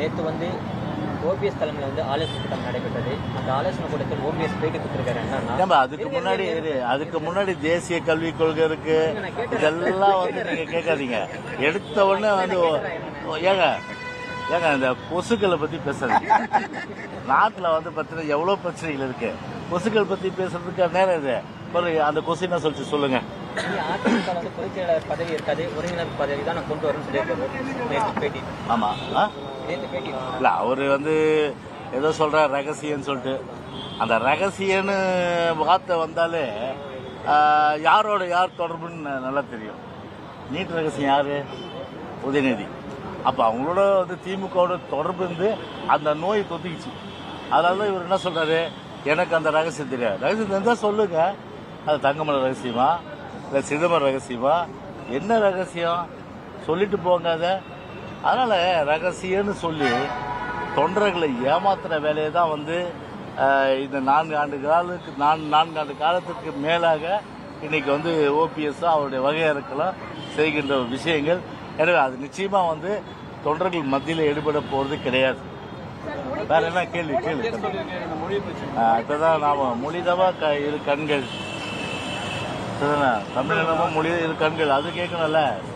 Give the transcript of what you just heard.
நேற்று வந்து ஓபிஎஸ் தலைமையில் வந்து ஆலோசனை கூட்டம் நடைபெற்றது. அந்த ஆலோசனை கூட்டத்தில் ஓபிஎஸ் பேட்டி கொடுத்துருக்காரு என்னன்னா அதுக்கு முன்னாடி அதுக்கு முன்னாடி தேசிய கல்விக் கொள்கை இருக்கு. இதெல்லாம் வந்து நீங்க கேட்காதீங்க. எடுத்த உடனே வந்து ஏங்க ஏங்க இந்த கொசுக்களை பத்தி பேசுறீங்க நாட்டுல வந்து பார்த்தீங்கன்னா எவ்வளவு பிரச்சனைகள் இருக்கு. கொசுக்கள் பத்தி பேசுறதுக்கு நேரம் இது. அந்த என்ன சொல்லிச்சு சொல்லுங்க. அதிமுக வந்து பொதுச் செயலாளர் பதவி இருக்காது. ஒருங்கிணைப்பு பதவி தான் நான் கொண்டு வரேன்னு சொல்லியிருக்காரு. பேட்டி ஆமா இல்ல அவரு வந்து ஏதோ சொல்ற ரகசியம்னு சொல்லிட்டு. அந்த ரகசியன்னு வார்த்தை வந்தாலே யாரோட யார் தொடர்புன்னு நல்லா தெரியும். நீட் ரகசியம் யாரு? உதயநிதி. அப்போ அவங்களோட வந்து திமுகவோட தொடர்பு இருந்து அந்த நோய் தொத்திக்கிச்சு. அதனால தான் இவர் என்ன சொல்றாரு? எனக்கு அந்த ரகசியம் தெரியாது. ரகசியம் இருந்தால் சொல்லுங்க. அது தங்கமலை ரகசியமா? இல்லை சிதம்பரம் ரகசியமா? என்ன ரகசியம்? சொல்லிட்டு போங்க அதை. அதனால் ரகசியம்னு சொல்லி தொண்டர்களை ஏமாத்துற வேலையை தான் வந்து இந்த நான்கு ஆண்டு காலத்துக்கு நான் நான்கு ஆண்டு காலத்துக்கு மேலாக இன்னைக்கு வந்து ஓபிஎஸ் அவருடைய வகையறுக்கெல்லாம் செய்கின்ற விஷயங்கள். எனவே அது நிச்சயமாக வந்து தொண்டர்கள் மத்தியில் ஈடுபட போகிறது கிடையாது. வேற என்ன கேள்வி? கேள்வி. இப்போ தான் நாம் மொழிதவா க- இரு கண்கள். சரிதானே? மொழி இரு கண்கள். அது கேட்கணும்ல?